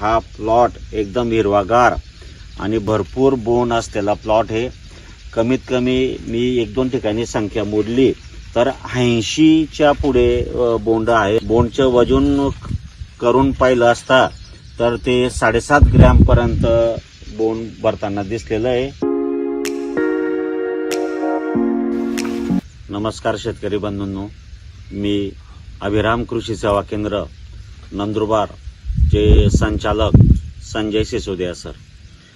हा प्लॉट एकदम हिरवागार आणि भरपूर बोंड असलेला प्लॉट हे. कमीत कमी मी एक दोन ठिकाणी संख्या मोडली तर ऐंशीच्या पुढे बोंड आहे. बोंडचं वजन करून पाहिलं असता तर ते साडेसात ग्रॅमपर्यंत बोंड भरताना दिसलेलं आहे. नमस्कार शेतकरी बंधूंनो. मी अभिराम कृषी सेवा केंद्र नंदुरबार. चे संचालक संजय सिसोदिया सर.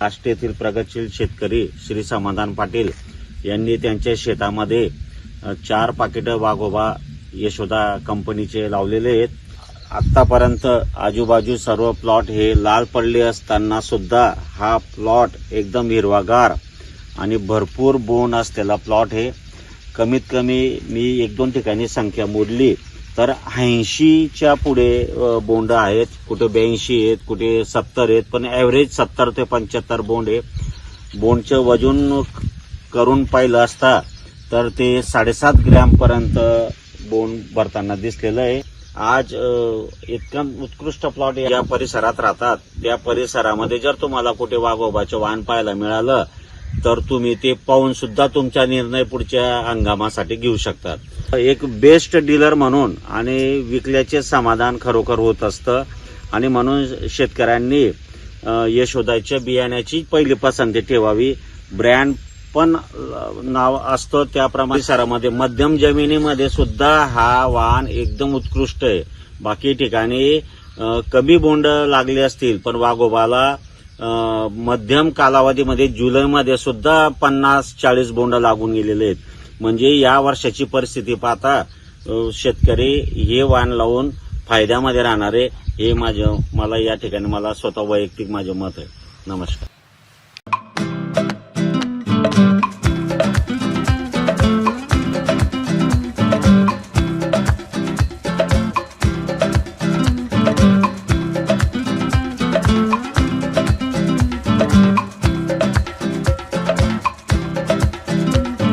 राष्ट्रीयतील प्रगतशील शेतकरी श्री समाधान पाटील यांनी त्यांच्या शेतामध्ये चार पाकिटं वाघोबा यशोदा कंपनीचे लावलेले आहेत. आत्तापर्यंत आजूबाजू सर्व प्लॉट हे लाल पडले असताना सुद्धा हा प्लॉट एकदम हिरवागार आणि भरपूर बोन असलेला प्लॉट हे कमीत कमी मी एक दोन ठिकाणी संख्या मोडली. तर ऐंशीच्या पुढे बोंड आहेत. कुठे ब्याऐंशी आहेत कुठे सत्तर आहेत. पण ॲव्हरेज सत्तर ते पंच्याहत्तर बोंड आहे. बोंडचं वजन करून पाहिलं असता तर ते साडेसात ग्रॅमपर्यंत बोंड भरताना दिसलेलं आहे. आज इतकं इतका उत्कृष्ट प्लॉट या परिसरात राहतात. त्या परिसरामध्ये जर तुम्हाला कुठे वाघोबाचं वाहन पाहायला मिळालं तर तुम्ही ते पाहून सुद्धा तुमचा निर्णय पुढच्या हंगामासाठी घेऊ शकतात. एक बेस्ट डीलर म्हणून आणि विकल्याचे समाधान खरोखर होत असतं. आणि म्हणून शेतकऱ्यांनी यशोदाच्या बियाण्याची पहिली पसंती ठेवावी. ब्रँड पण नाव असतं त्याप्रमाणे शहरामध्ये. मध्यम जमिनीमध्ये सुद्धा हा वाहन एकदम उत्कृष्ट आहे. बाकी ठिकाणी कमी बोंड लागले असतील पण वाघोबाला मध्यम कालावधीमध्ये जुलैमध्ये सुद्धा पन्नास चाळीस बोंड लागून गेलेले आहेत. म्हणजे या वर्षाची परिस्थिती पाहता शेतकरी हे वाण लावून फायद्यामध्ये राहणारे हे माझं मला या ठिकाणी मला स्वतः वैयक्तिक माझं मत आहे. नमस्कार.